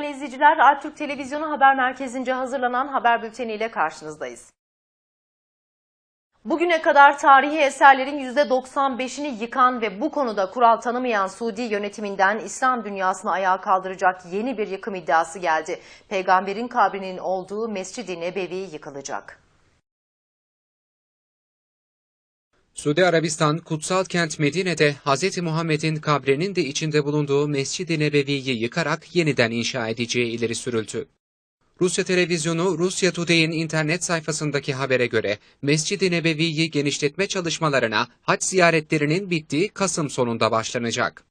Değerli izleyiciler. Artürk Televizyonu Haber Merkezi'nce hazırlanan haber bülteniyle karşınızdayız. Bugüne kadar tarihi eserlerin %95'ini yıkan ve bu konuda kural tanımayan Suudi yönetiminden İslam dünyasını ayağa kaldıracak yeni bir yıkım iddiası geldi. Peygamberin kabrinin olduğu Mescid-i Nebevi yıkılacak. Suudi Arabistan, kutsal kent Medine'de Hz. Muhammed'in kabrinin de içinde bulunduğu Mescid-i Nebevi'yi yıkarak yeniden inşa edeceği ileri sürüldü. Rusya televizyonu Rusya Today'in internet sayfasındaki habere göre Mescid-i Nebevi'yi genişletme çalışmalarına hac ziyaretlerinin bittiği Kasım sonunda başlanacak.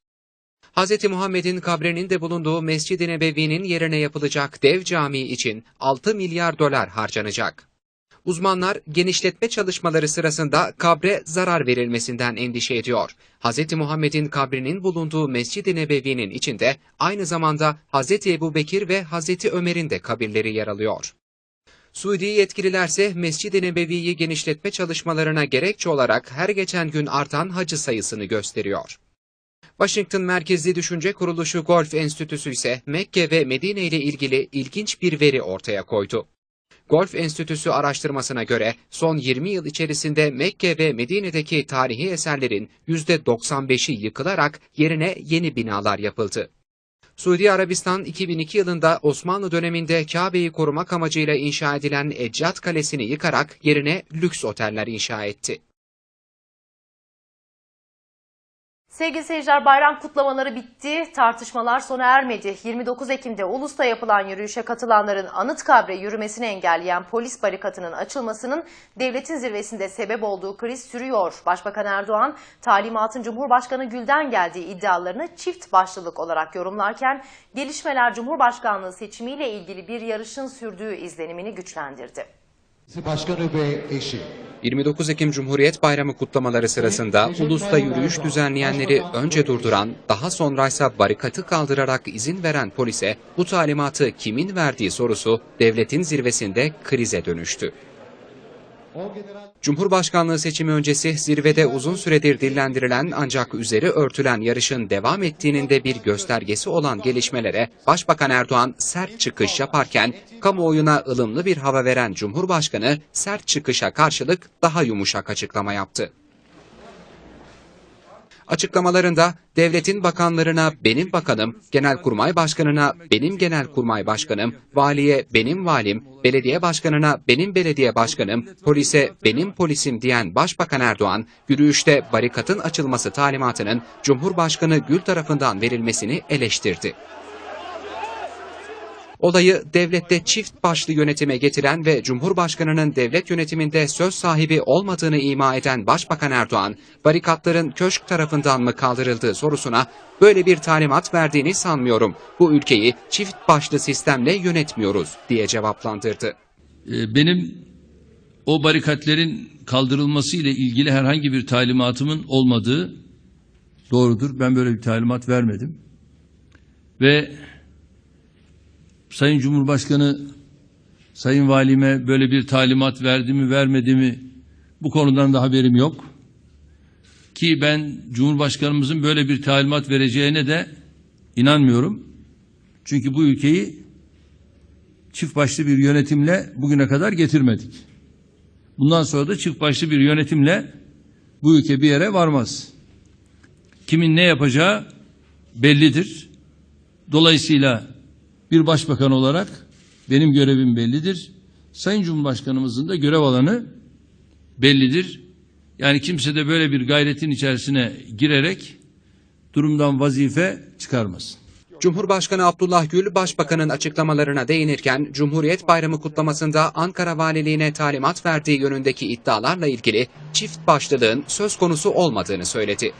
Hz. Muhammed'in kabrinin de bulunduğu Mescid-i Nebevi'nin yerine yapılacak dev cami için 6 milyar dolar harcanacak. Uzmanlar genişletme çalışmaları sırasında kabre zarar verilmesinden endişe ediyor. Hz. Muhammed'in kabrinin bulunduğu Mescid-i Nebevi'nin içinde aynı zamanda Hz. Ebu Bekir ve Hz. Ömer'in de kabirleri yer alıyor. Suudi yetkililerse Mescid-i Nebevi'yi genişletme çalışmalarına gerekçe olarak her geçen gün artan hacı sayısını gösteriyor. Washington merkezli düşünce kuruluşu Golf Enstitüsü ise Mekke ve Medine ile ilgili ilginç bir veri ortaya koydu. Golf Enstitüsü araştırmasına göre son 20 yıl içerisinde Mekke ve Medine'deki tarihi eserlerin %95'i yıkılarak yerine yeni binalar yapıldı. Suudi Arabistan 2002 yılında Osmanlı döneminde Kabe'yi korumak amacıyla inşa edilen Eccat Kalesi'ni yıkarak yerine lüks oteller inşa etti. Sevgili seyirciler bayram kutlamaları bitti, tartışmalar sona ermedi. 29 Ekim'de Ulus'ta yapılan yürüyüşe katılanların anıt kabre yürümesini engelleyen polis barikatının açılmasının devletin zirvesinde sebep olduğu kriz sürüyor. Başbakan Erdoğan talimatın Cumhurbaşkanı Gül'den geldiği iddialarını çift başlılık olarak yorumlarken gelişmeler Cumhurbaşkanlığı seçimiyle ilgili bir yarışın sürdüğü izlenimini güçlendirdi. Başkanı ve eşi. 29 Ekim Cumhuriyet Bayramı kutlamaları sırasında Ulus'ta yürüyüş düzenleyenleri önce durduran, daha sonraysa barikatı kaldırarak izin veren polise bu talimatı kimin verdiği sorusu devletin zirvesinde krize dönüştü. Cumhurbaşkanlığı seçimi öncesi zirvede uzun süredir dillendirilen ancak üzeri örtülen yarışın devam ettiğinin de bir göstergesi olan gelişmelere Başbakan Erdoğan sert çıkış yaparken kamuoyuna ılımlı bir hava veren Cumhurbaşkanı sert çıkışa karşılık daha yumuşak açıklama yaptı. Açıklamalarında devletin bakanlarına benim bakanım, genelkurmay başkanına benim genelkurmay başkanım, valiye benim valim, belediye başkanına benim belediye başkanım, polise benim polisim diyen Başbakan Erdoğan, yürüyüşte barikatın açılması talimatının Cumhurbaşkanı Gül tarafından verilmesini eleştirdi. Olayı devlette çift başlı yönetime getiren ve Cumhurbaşkanı'nın devlet yönetiminde söz sahibi olmadığını ima eden Başbakan Erdoğan, barikatların köşk tarafından mı kaldırıldığı sorusuna böyle bir talimat verdiğini sanmıyorum. Bu ülkeyi çift başlı sistemle yönetmiyoruz diye cevaplandırdı. Ee, Benim o barikatlerin kaldırılması ile ilgili herhangi bir talimatımın olmadığı doğrudur. Ben böyle bir talimat vermedim. Ve Sayın Cumhurbaşkanı Sayın Valime böyle bir talimat verdi mi vermedi mi bu konudan da haberim yok. Ki ben Cumhurbaşkanımızın böyle bir talimat vereceğine de inanmıyorum. Çünkü bu ülkeyi çift başlı bir yönetimle bugüne kadar getirmedik. Bundan sonra da çift başlı bir yönetimle bu ülke bir yere varmaz. Kimin ne yapacağı bellidir. Dolayısıyla bir başbakan olarak benim görevim bellidir. Sayın Cumhurbaşkanımızın da görev alanı bellidir. Yani kimse de böyle bir gayretin içerisine girerek durumdan vazife çıkarmasın. Cumhurbaşkanı Abdullah Gül, Başbakanın açıklamalarına değinirken, Cumhuriyet Bayramı kutlamasında Ankara Valiliğine talimat verdiği yönündeki iddialarla ilgili çift başlılığın söz konusu olmadığını söyledi.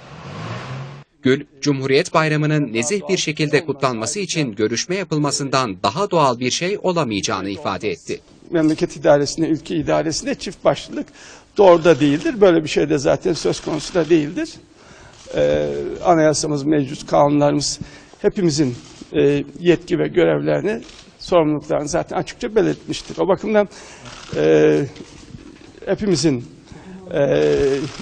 Gül, Cumhuriyet Bayramı'nın nezih bir şekilde kutlanması için görüşme yapılmasından daha doğal bir şey olamayacağını ifade etti. memleket idaresinde, ülke idaresinde çift başlılık doğru da değildir. Böyle bir şey de zaten söz konusu da değildir. Ee, anayasamız, mevcut kanunlarımız hepimizin e, yetki ve görevlerini, sorumluluklarını zaten açıkça belirtmiştir. O bakımdan e, hepimizin e,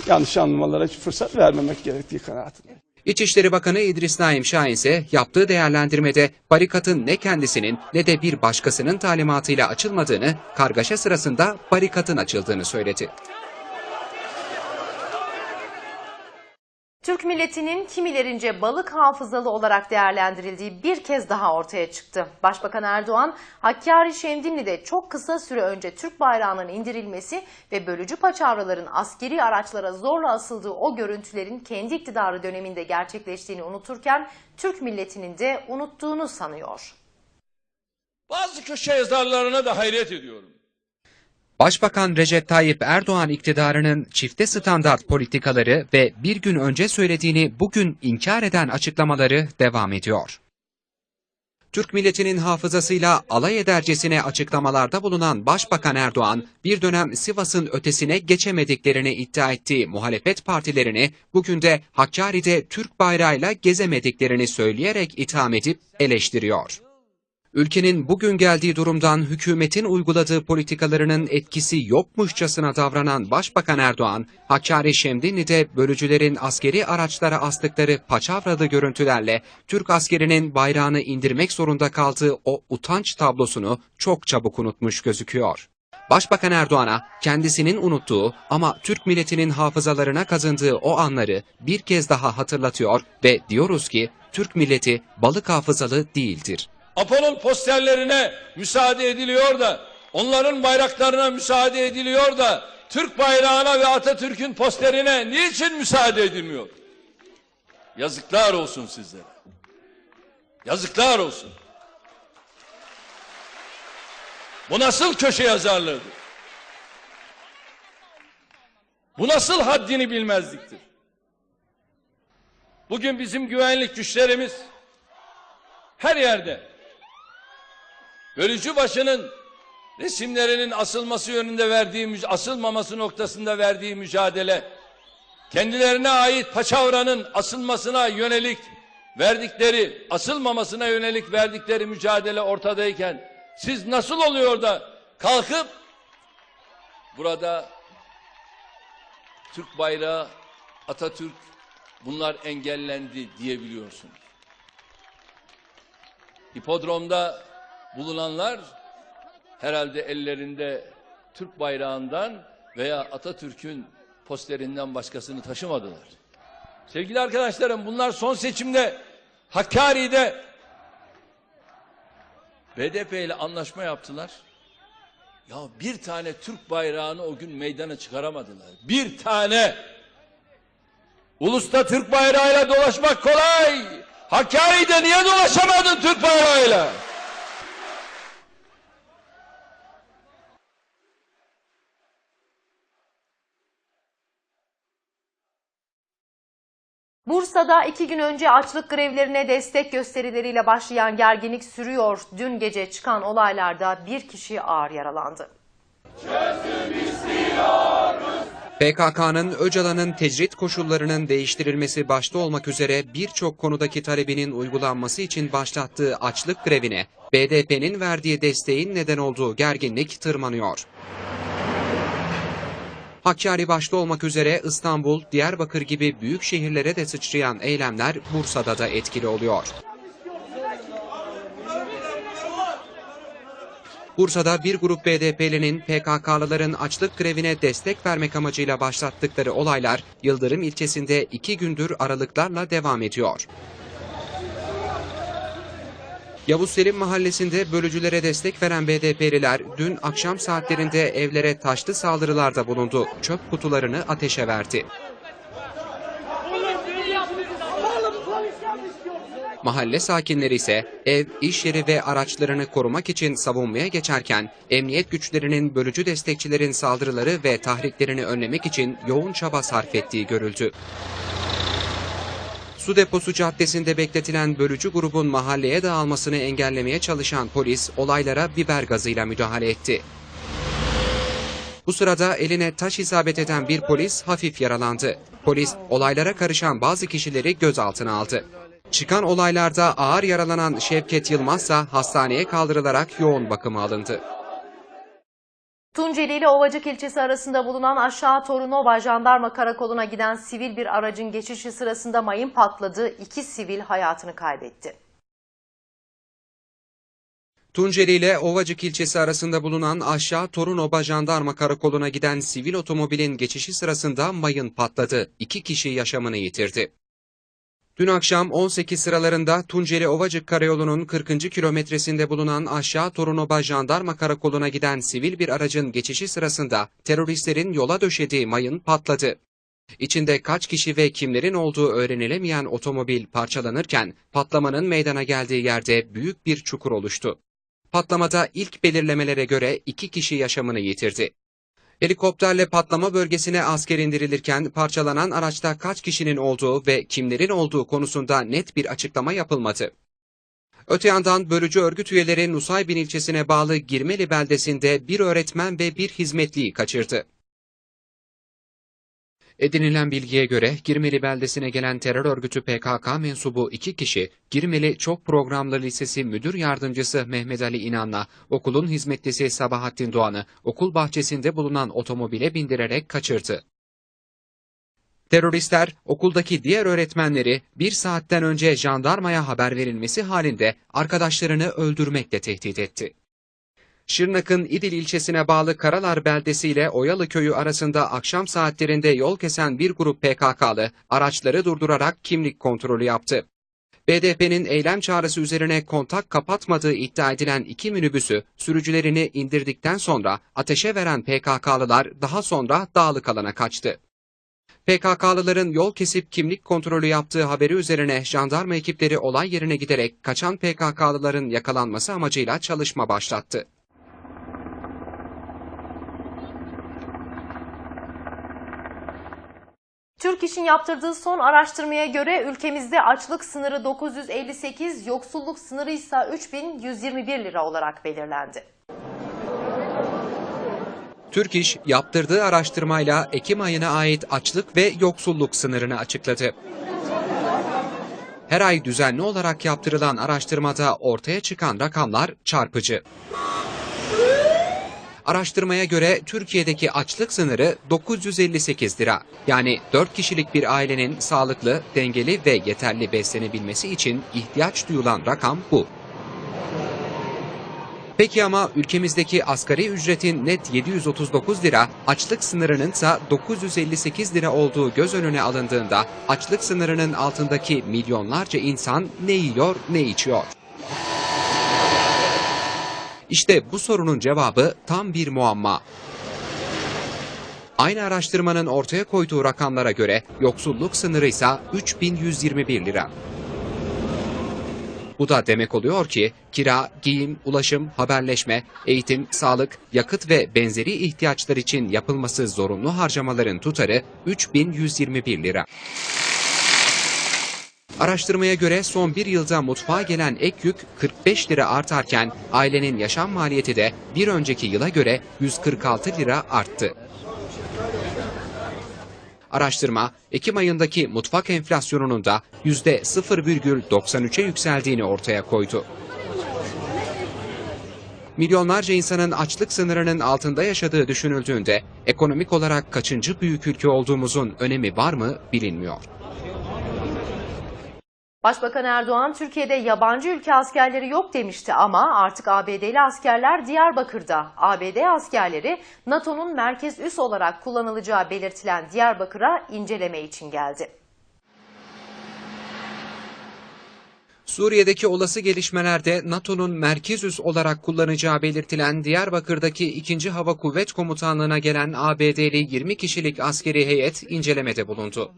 yanlış anlamalara fırsat vermemek gerektiği kanaatindeyim. İçişleri Bakanı İdris Naim Şahin ise yaptığı değerlendirmede barikatın ne kendisinin ne de bir başkasının talimatıyla açılmadığını, kargaşa sırasında barikatın açıldığını söyledi. Türk milletinin kimilerince balık hafızalı olarak değerlendirildiği bir kez daha ortaya çıktı. Başbakan Erdoğan, Hakkari Şemdinli'de çok kısa süre önce Türk bayrağının indirilmesi ve bölücü paçavraların askeri araçlara zorla asıldığı o görüntülerin kendi iktidarı döneminde gerçekleştiğini unuturken Türk milletinin de unuttuğunu sanıyor. Bazı köşe yazarlarına da hayret ediyorum. Başbakan Recep Tayyip Erdoğan iktidarının çifte standart politikaları ve bir gün önce söylediğini bugün inkar eden açıklamaları devam ediyor. Türk milletinin hafızasıyla alay edercesine açıklamalarda bulunan Başbakan Erdoğan, bir dönem Sivas'ın ötesine geçemediklerini iddia ettiği muhalefet partilerini bugün de Hakkari'de Türk bayrağıyla gezemediklerini söyleyerek itham edip eleştiriyor. Ülkenin bugün geldiği durumdan hükümetin uyguladığı politikalarının etkisi yokmuşçasına davranan Başbakan Erdoğan, Hakkari Şemdinli'de bölücülerin askeri araçlara astıkları paçavralı görüntülerle Türk askerinin bayrağını indirmek zorunda kaldığı o utanç tablosunu çok çabuk unutmuş gözüküyor. Başbakan Erdoğan'a kendisinin unuttuğu ama Türk milletinin hafızalarına kazındığı o anları bir kez daha hatırlatıyor ve diyoruz ki Türk milleti balık hafızalı değildir. Apo'nun posterlerine müsaade ediliyor da, onların bayraklarına müsaade ediliyor da, Türk bayrağına ve Atatürk'ün posterine niçin müsaade edilmiyor? Yazıklar olsun sizlere. Yazıklar olsun. Bu nasıl köşe yazarlığıdır? Bu nasıl haddini bilmezliktir? Bugün bizim güvenlik güçlerimiz her yerde bölücü başının resimlerinin asılması yönünde verdiği asılmaması noktasında verdiği mücadele kendilerine ait paçavranın asılmasına yönelik verdikleri asılmamasına yönelik verdikleri mücadele ortadayken siz nasıl oluyor da kalkıp burada Türk bayrağı Atatürk bunlar engellendi diyebiliyorsunuz. Hipodromda bulunanlar herhalde ellerinde Türk bayrağından veya Atatürk'ün posterinden başkasını taşımadılar. Sevgili arkadaşlarım bunlar son seçimde Hakkari'de BDP ile anlaşma yaptılar. Ya bir tane Türk bayrağını o gün meydana çıkaramadılar. Bir tane. Ulusta Türk bayrağıyla dolaşmak kolay. Hakkari'de niye dolaşamadın Türk bayrağıyla? Bursa'da iki gün önce açlık grevlerine destek gösterileriyle başlayan gerginlik sürüyor. Dün gece çıkan olaylarda bir kişi ağır yaralandı. PKK'nın Öcalan'ın tecrit koşullarının değiştirilmesi başta olmak üzere birçok konudaki talebinin uygulanması için başlattığı açlık grevine BDP'nin verdiği desteğin neden olduğu gerginlik tırmanıyor. Hakkari başta olmak üzere İstanbul, Diyarbakır gibi büyük şehirlere de sıçrayan eylemler Bursa'da da etkili oluyor. Bursa'da bir grup BDP'linin PKK'lıların açlık grevine destek vermek amacıyla başlattıkları olaylar Yıldırım ilçesinde iki gündür aralıklarla devam ediyor. Yavuz Selim mahallesinde bölücülere destek veren BDP'liler dün akşam saatlerinde evlere taşlı saldırılarda bulundu. Çöp kutularını ateşe verdi. Mahalle sakinleri ise ev, iş yeri ve araçlarını korumak için savunmaya geçerken emniyet güçlerinin bölücü destekçilerin saldırıları ve tahriklerini önlemek için yoğun çaba sarf ettiği görüldü. Su deposu caddesinde bekletilen bölücü grubun mahalleye dağılmasını engellemeye çalışan polis olaylara biber gazıyla müdahale etti. Bu sırada eline taş isabet eden bir polis hafif yaralandı. Polis olaylara karışan bazı kişileri gözaltına aldı. Çıkan olaylarda ağır yaralanan Şevket Yılmaz ise hastaneye kaldırılarak yoğun bakıma alındı. Tunceli ile Ovacık ilçesi arasında bulunan aşağı Torunova jandarma karakoluna giden sivil bir aracın geçişi sırasında mayın patladı. İki sivil hayatını kaybetti. Tunceli ile Ovacık ilçesi arasında bulunan aşağı Torunoba jandarma karakoluna giden sivil otomobilin geçişi sırasında mayın patladı. İki kişi yaşamını yitirdi. Dün akşam 18 sıralarında Tunceli Ovacık Karayolu'nun 40. kilometresinde bulunan aşağı Torunoba jandarma karakoluna giden sivil bir aracın geçişi sırasında teröristlerin yola döşediği mayın patladı. İçinde kaç kişi ve kimlerin olduğu öğrenilemeyen otomobil parçalanırken patlamanın meydana geldiği yerde büyük bir çukur oluştu. Patlamada ilk belirlemelere göre iki kişi yaşamını yitirdi. Helikopterle patlama bölgesine asker indirilirken parçalanan araçta kaç kişinin olduğu ve kimlerin olduğu konusunda net bir açıklama yapılmadı. Öte yandan bölücü örgüt üyeleri Nusaybin ilçesine bağlı Girmeli beldesinde bir öğretmen ve bir hizmetliyi kaçırdı. Edinilen bilgiye göre Girmeli beldesine gelen terör örgütü PKK mensubu iki kişi, Girmeli Çok Programlı Lisesi Müdür Yardımcısı Mehmet Ali İnan'la okulun hizmetlisi Sabahattin Doğan'ı okul bahçesinde bulunan otomobile bindirerek kaçırdı. Teröristler okuldaki diğer öğretmenleri bir saatten önce jandarmaya haber verilmesi halinde arkadaşlarını öldürmekle tehdit etti. Şırnak'ın İdil ilçesine bağlı Karalar beldesi ile Oyalı köyü arasında akşam saatlerinde yol kesen bir grup PKK'lı araçları durdurarak kimlik kontrolü yaptı. BDP'nin eylem çağrısı üzerine kontak kapatmadığı iddia edilen iki minibüsü sürücülerini indirdikten sonra ateşe veren PKK'lılar daha sonra dağlık alana kaçtı. PKK'lıların yol kesip kimlik kontrolü yaptığı haberi üzerine jandarma ekipleri olay yerine giderek kaçan PKK'lıların yakalanması amacıyla çalışma başlattı. Türk İş'in yaptırdığı son araştırmaya göre ülkemizde açlık sınırı 958, yoksulluk sınırı ise 3121 lira olarak belirlendi. Türk İş yaptırdığı araştırmayla Ekim ayına ait açlık ve yoksulluk sınırını açıkladı. Her ay düzenli olarak yaptırılan araştırmada ortaya çıkan rakamlar çarpıcı. Araştırmaya göre Türkiye'deki açlık sınırı 958 lira. Yani 4 kişilik bir ailenin sağlıklı, dengeli ve yeterli beslenebilmesi için ihtiyaç duyulan rakam bu. Peki ama ülkemizdeki asgari ücretin net 739 lira, açlık sınırının ise 958 lira olduğu göz önüne alındığında açlık sınırının altındaki milyonlarca insan ne yiyor ne içiyor? İşte bu sorunun cevabı tam bir muamma. Aynı araştırmanın ortaya koyduğu rakamlara göre yoksulluk sınırı ise 3121 lira. Bu da demek oluyor ki kira, giyim, ulaşım, haberleşme, eğitim, sağlık, yakıt ve benzeri ihtiyaçlar için yapılması zorunlu harcamaların tutarı 3121 lira. Araştırmaya göre son bir yılda mutfağa gelen ek yük 45 lira artarken ailenin yaşam maliyeti de bir önceki yıla göre 146 lira arttı. Araştırma, Ekim ayındaki mutfak enflasyonunun da %0,93'e yükseldiğini ortaya koydu. Milyonlarca insanın açlık sınırının altında yaşadığı düşünüldüğünde ekonomik olarak kaçıncı büyük ülke olduğumuzun önemi var mı bilinmiyor. Başbakan Erdoğan Türkiye'de yabancı ülke askerleri yok demişti ama artık ABD'li askerler Diyarbakır'da. ABD askerleri NATO'nun merkez üs olarak kullanılacağı belirtilen Diyarbakır'a inceleme için geldi. Suriye'deki olası gelişmelerde NATO'nun merkez üs olarak kullanacağı belirtilen Diyarbakır'daki 2. Hava Kuvvet Komutanlığı'na gelen ABD'li 20 kişilik askeri heyet incelemede bulundu.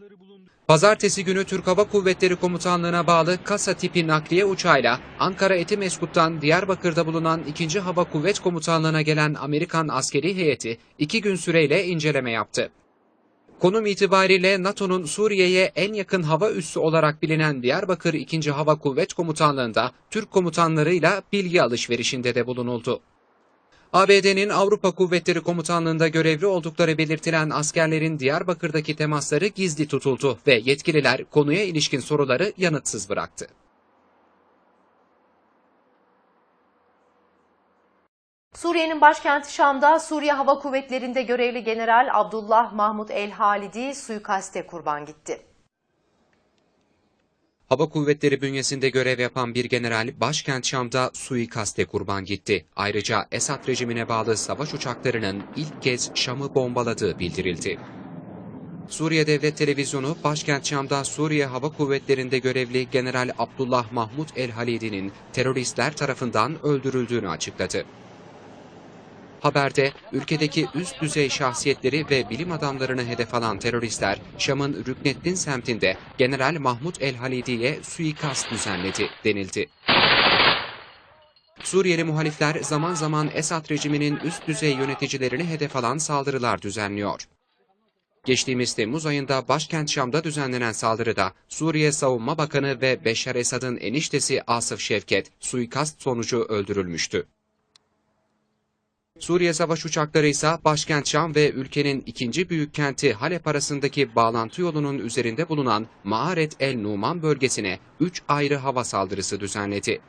Pazartesi günü Türk Hava Kuvvetleri Komutanlığı'na bağlı kasa tipi nakliye uçağıyla Ankara Etimeskut'tan Diyarbakır'da bulunan 2. Hava Kuvvet Komutanlığı'na gelen Amerikan askeri heyeti iki gün süreyle inceleme yaptı. Konum itibariyle NATO'nun Suriye'ye en yakın hava üssü olarak bilinen Diyarbakır 2. Hava Kuvvet Komutanlığı'nda Türk komutanlarıyla bilgi alışverişinde de bulunuldu. ABD'nin Avrupa Kuvvetleri Komutanlığı'nda görevli oldukları belirtilen askerlerin Diyarbakır'daki temasları gizli tutuldu ve yetkililer konuya ilişkin soruları yanıtsız bıraktı. Suriye'nin başkenti Şam'da Suriye Hava Kuvvetleri'nde görevli General Abdullah Mahmut El Halidi suikaste kurban gitti. Hava Kuvvetleri bünyesinde görev yapan bir general başkent Şam'da suikaste kurban gitti. Ayrıca Esad rejimine bağlı savaş uçaklarının ilk kez Şam'ı bombaladığı bildirildi. Suriye Devlet Televizyonu başkent Şam'da Suriye Hava Kuvvetleri'nde görevli General Abdullah Mahmut El Halidi'nin teröristler tarafından öldürüldüğünü açıkladı. Haberde ülkedeki üst düzey şahsiyetleri ve bilim adamlarını hedef alan teröristler Şam'ın Rükneddin semtinde General Mahmut El Halidi'ye suikast düzenledi denildi. Suriyeli muhalifler zaman zaman Esad rejiminin üst düzey yöneticilerini hedef alan saldırılar düzenliyor. Geçtiğimiz Temmuz ayında başkent Şam'da düzenlenen saldırıda Suriye Savunma Bakanı ve Beşar Esad'ın eniştesi Asif Şevket suikast sonucu öldürülmüştü. Suriye savaş uçakları ise başkent Şam ve ülkenin ikinci büyük kenti Halep arasındaki bağlantı yolunun üzerinde bulunan Maaret el Numan bölgesine 3 ayrı hava saldırısı düzenledi.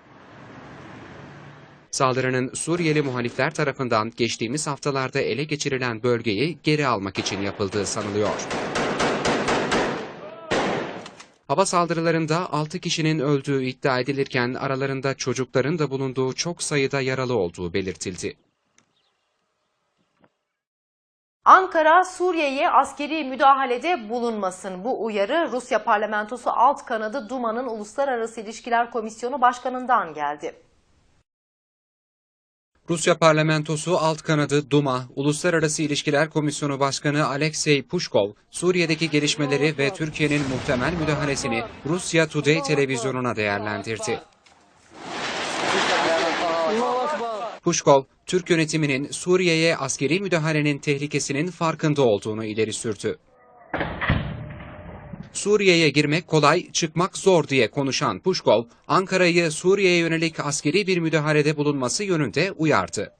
Saldırının Suriyeli muhalifler tarafından geçtiğimiz haftalarda ele geçirilen bölgeyi geri almak için yapıldığı sanılıyor. Hava saldırılarında 6 kişinin öldüğü iddia edilirken aralarında çocukların da bulunduğu çok sayıda yaralı olduğu belirtildi. Ankara, Suriye'ye askeri müdahalede bulunmasın. Bu uyarı Rusya parlamentosu alt kanadı Duma'nın Uluslararası İlişkiler Komisyonu Başkanı'ndan geldi. Rusya parlamentosu alt kanadı Duma, Uluslararası İlişkiler Komisyonu Başkanı Alexey Pushkov, Suriye'deki gelişmeleri ve Türkiye'nin muhtemel müdahalesini Rusya Today televizyonuna değerlendirdi. Pushkov, Türk yönetiminin Suriye'ye askeri müdahalenin tehlikesinin farkında olduğunu ileri sürdü. Suriye'ye girmek kolay, çıkmak zor diye konuşan Pushkov, Ankara'yı Suriye'ye yönelik askeri bir müdahalede bulunması yönünde uyardı.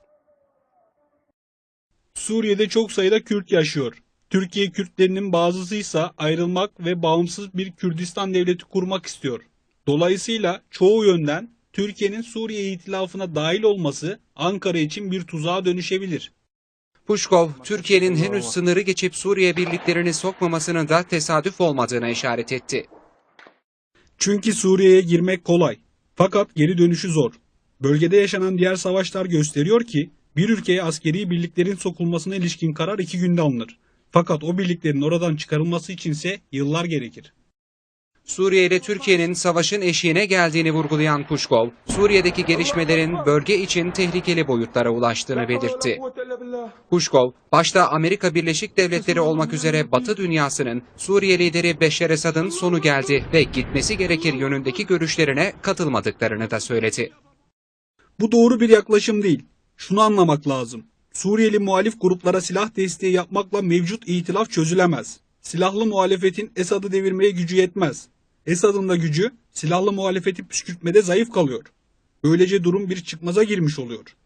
Suriye'de çok sayıda Kürt yaşıyor. Türkiye Kürtlerinin bazısı ise ayrılmak ve bağımsız bir Kürdistan devleti kurmak istiyor. Dolayısıyla çoğu yönden Türkiye'nin Suriye itilafına dahil olması Ankara için bir tuzağa dönüşebilir. Pushkov, Türkiye'nin henüz sınırı geçip Suriye birliklerini sokmamasının da tesadüf olmadığına işaret etti. Çünkü Suriye'ye girmek kolay. Fakat geri dönüşü zor. Bölgede yaşanan diğer savaşlar gösteriyor ki bir ülkeye askeri birliklerin sokulmasına ilişkin karar iki günde alınır. Fakat o birliklerin oradan çıkarılması içinse yıllar gerekir. Suriye ile Türkiye'nin savaşın eşiğine geldiğini vurgulayan Pushkov, Suriye'deki gelişmelerin bölge için tehlikeli boyutlara ulaştığını belirtti. Pushkov, başta Amerika Birleşik Devletleri olmak üzere Batı dünyasının Suriye lideri Beşar Esad'ın sonu geldi ve gitmesi gerekir yönündeki görüşlerine katılmadıklarını da söyledi. Bu doğru bir yaklaşım değil. Şunu anlamak lazım. Suriyeli muhalif gruplara silah desteği yapmakla mevcut itilaf çözülemez. Silahlı muhalefetin Esad'ı devirmeye gücü yetmez. Esad'ın da gücü silahlı muhalefeti püskürtmede zayıf kalıyor. Böylece durum bir çıkmaza girmiş oluyor.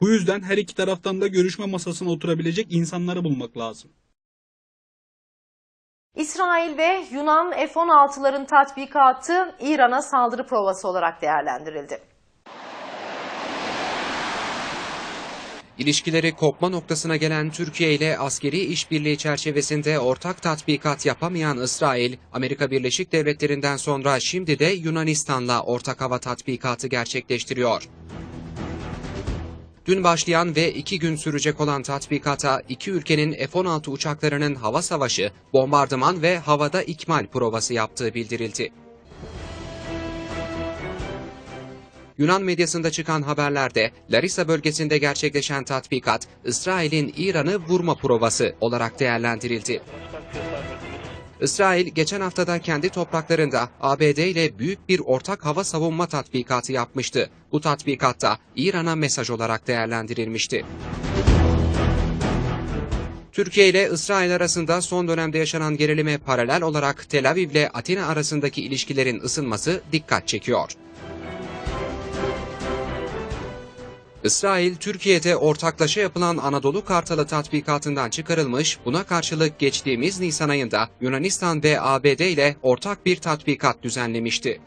Bu yüzden her iki taraftan da görüşme masasına oturabilecek insanları bulmak lazım. İsrail ve Yunan F-16'ların tatbikatı İran'a saldırı provası olarak değerlendirildi. İlişkileri kopma noktasına gelen Türkiye ile askeri işbirliği çerçevesinde ortak tatbikat yapamayan İsrail, Amerika Birleşik Devletleri'nden sonra şimdi de Yunanistan'la ortak hava tatbikatı gerçekleştiriyor. Dün başlayan ve iki gün sürecek olan tatbikata iki ülkenin F-16 uçaklarının hava savaşı, bombardıman ve havada ikmal provası yaptığı bildirildi. Yunan medyasında çıkan haberlerde Larissa bölgesinde gerçekleşen tatbikat, İsrail'in İran'ı vurma provası olarak değerlendirildi. İsrail geçen haftada kendi topraklarında ABD ile büyük bir ortak hava savunma tatbikatı yapmıştı. Bu tatbikatta İran'a mesaj olarak değerlendirilmişti. Türkiye ile İsrail arasında son dönemde yaşanan gerilime paralel olarak Tel Aviv ile Atina arasındaki ilişkilerin ısınması dikkat çekiyor. İsrail, Türkiye'de ortaklaşa yapılan Anadolu Kartalı tatbikatından çıkarılmış, buna karşılık geçtiğimiz Nisan ayında Yunanistan ve ABD ile ortak bir tatbikat düzenlemişti.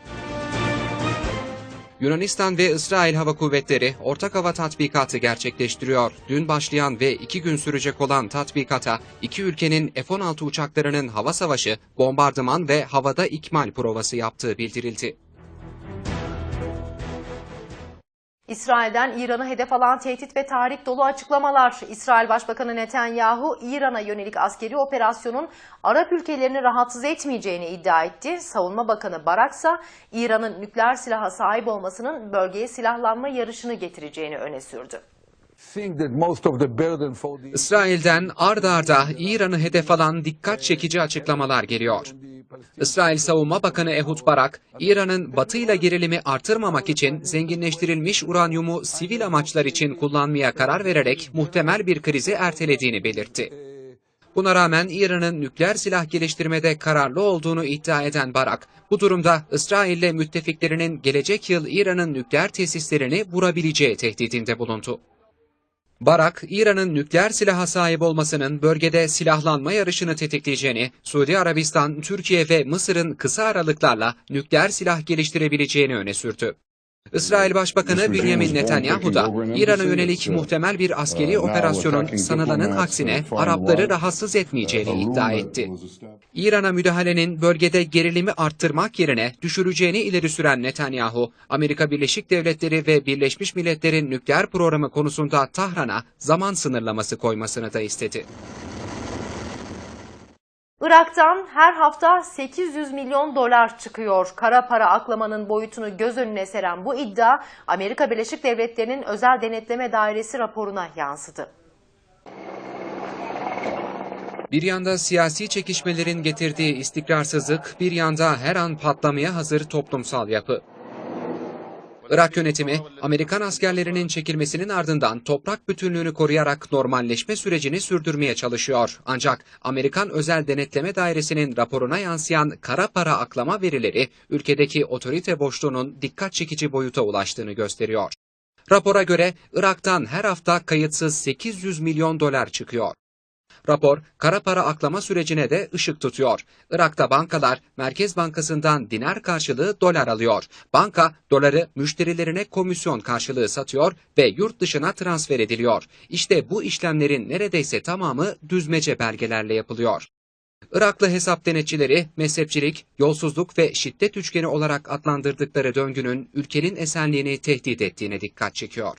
Yunanistan ve İsrail Hava Kuvvetleri ortak hava tatbikatı gerçekleştiriyor. Dün başlayan ve iki gün sürecek olan tatbikata iki ülkenin F-16 uçaklarının hava savaşı, bombardıman ve havada ikmal provası yaptığı bildirildi. İsrail'den İran'ı hedef alan tehdit ve tahrik dolu açıklamalar. İsrail Başbakanı Netanyahu, İran'a yönelik askeri operasyonun Arap ülkelerini rahatsız etmeyeceğini iddia etti. Savunma Bakanı Barak ise İran'ın nükleer silaha sahip olmasının bölgeye silahlanma yarışını getireceğini öne sürdü. İsrail'den ard arda İran'ı hedef alan dikkat çekici açıklamalar geliyor. İsrail Savunma Bakanı Ehud Barak, İran'ın batıyla gerilimi artırmamak için zenginleştirilmiş uranyumu sivil amaçlar için kullanmaya karar vererek muhtemel bir krizi ertelediğini belirtti. Buna rağmen İran'ın nükleer silah geliştirmede kararlı olduğunu iddia eden Barak, bu durumda İsrail'le müttefiklerinin gelecek yıl İran'ın nükleer tesislerini vurabileceği tehdidinde bulundu. Barak, İran'ın nükleer silaha sahip olmasının bölgede silahlanma yarışını tetikleyeceğini, Suudi Arabistan, Türkiye ve Mısır'ın kısa aralıklarla nükleer silah geliştirebileceğini öne sürdü. İsrail Başbakanı Benjamin Netanyahu da İran'a yönelik muhtemel bir askeri operasyonun sanılanın aksine Arapları rahatsız etmeyeceğini iddia etti. İran'a müdahalenin bölgede gerilimi arttırmak yerine düşüreceğini ileri süren Netanyahu, Amerika Birleşik Devletleri ve Birleşmiş Milletler'in nükleer programı konusunda Tahran'a zaman sınırlaması koymasını da istedi. Irak'tan her hafta 800 milyon dolar çıkıyor. Kara para aklamanın boyutunu göz önüne seren bu iddia Amerika Birleşik Devletleri'nin özel denetleme dairesi raporuna yansıdı. Bir yanda siyasi çekişmelerin getirdiği istikrarsızlık, bir yanda her an patlamaya hazır toplumsal yapı. Irak yönetimi, Amerikan askerlerinin çekilmesinin ardından toprak bütünlüğünü koruyarak normalleşme sürecini sürdürmeye çalışıyor. Ancak Amerikan Özel Denetleme Dairesi'nin raporuna yansıyan kara para aklama verileri, ülkedeki otorite boşluğunun dikkat çekici boyuta ulaştığını gösteriyor. Rapora göre Irak'tan her hafta kayıtsız 800 milyon dolar çıkıyor. Rapor, kara para aklama sürecine de ışık tutuyor. Irak'ta bankalar Merkez Bankası'ndan dinar karşılığı dolar alıyor. Banka doları müşterilerine komisyon karşılığı satıyor ve yurt dışına transfer ediliyor. İşte bu işlemlerin neredeyse tamamı düzmece belgelerle yapılıyor. Iraklı hesap denetçileri mezhepçilik, yolsuzluk ve şiddet üçgeni olarak adlandırdıkları döngünün ülkenin esenliğini tehdit ettiğine dikkat çekiyor.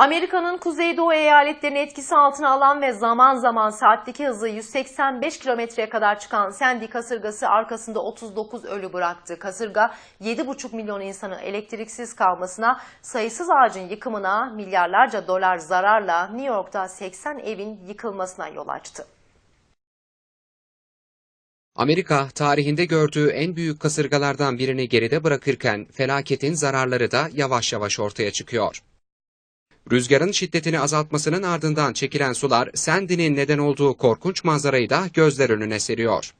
Amerika'nın kuzeydoğu eyaletlerini etkisi altına alan ve zaman zaman saatteki hızı 185 kilometreye kadar çıkan Sandy kasırgası arkasında 39 ölü bıraktı. Kasırga 7,5 milyon insanın elektriksiz kalmasına, sayısız ağacın yıkımına, milyarlarca dolar zararla New York'ta 80 evin yıkılmasına yol açtı. Amerika tarihinde gördüğü en büyük kasırgalardan birini geride bırakırken felaketin zararları da yavaş yavaş ortaya çıkıyor. Rüzgarın şiddetini azaltmasının ardından çekilen sular Sandy'nin neden olduğu korkunç manzarayı da gözler önüne seriyor.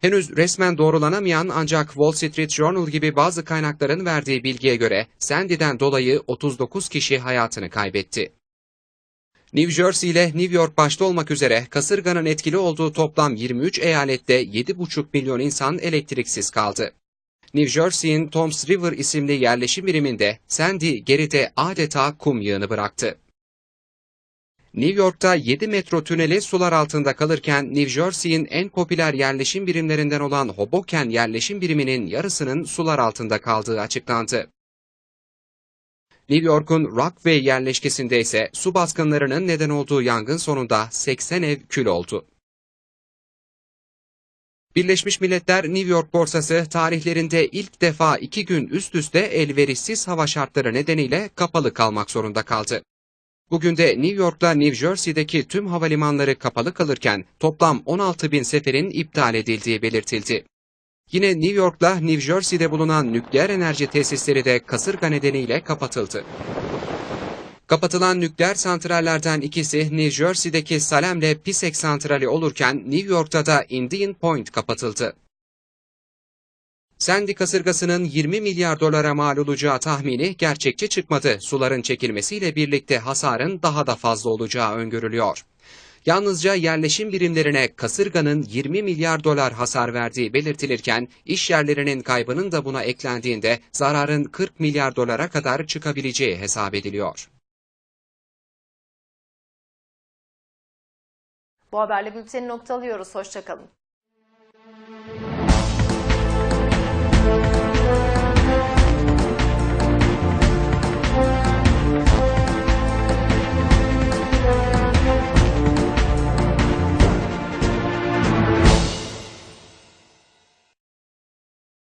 Henüz resmen doğrulanamayan ancak Wall Street Journal gibi bazı kaynakların verdiği bilgiye göre Sandy'den dolayı 39 kişi hayatını kaybetti. New Jersey ile New York başta olmak üzere kasırganın etkili olduğu toplam 23 eyalette 7,5 milyon insan elektriksiz kaldı. New Jersey'in Toms River isimli yerleşim biriminde Sandy geride adeta kum yığını bıraktı. New York'ta 7 metro tüneli sular altında kalırken New Jersey'in en popüler yerleşim birimlerinden olan Hoboken yerleşim biriminin yarısının sular altında kaldığı açıklandı. New York'un Rockaway yerleşkesinde ise su baskınlarının neden olduğu yangın sonunda 80 ev kül oldu. Birleşmiş Milletler New York borsası tarihlerinde ilk defa iki gün üst üste elverişsiz hava şartları nedeniyle kapalı kalmak zorunda kaldı. Bugün de New York'la New Jersey'deki tüm havalimanları kapalı kalırken toplam 16 bin seferin iptal edildiği belirtildi. Yine New York'la New Jersey'de bulunan nükleer enerji tesisleri de kasırga nedeniyle kapatıldı. Kapatılan nükleer santrallerden ikisi New Jersey'deki Salem'le Pisek santrali olurken New York'ta da Indian Point kapatıldı. Sandy kasırgasının 20 milyar dolara mal olacağı tahmini gerçekçi çıkmadı. Suların çekilmesiyle birlikte hasarın daha da fazla olacağı öngörülüyor. Yalnızca yerleşim birimlerine kasırganın 20 milyar dolar hasar verdiği belirtilirken iş yerlerinin kaybının da buna eklendiğinde zararın 40 milyar dolara kadar çıkabileceği hesap ediliyor. Bu haberle bülteni noktalıyoruz. Hoşçakalın.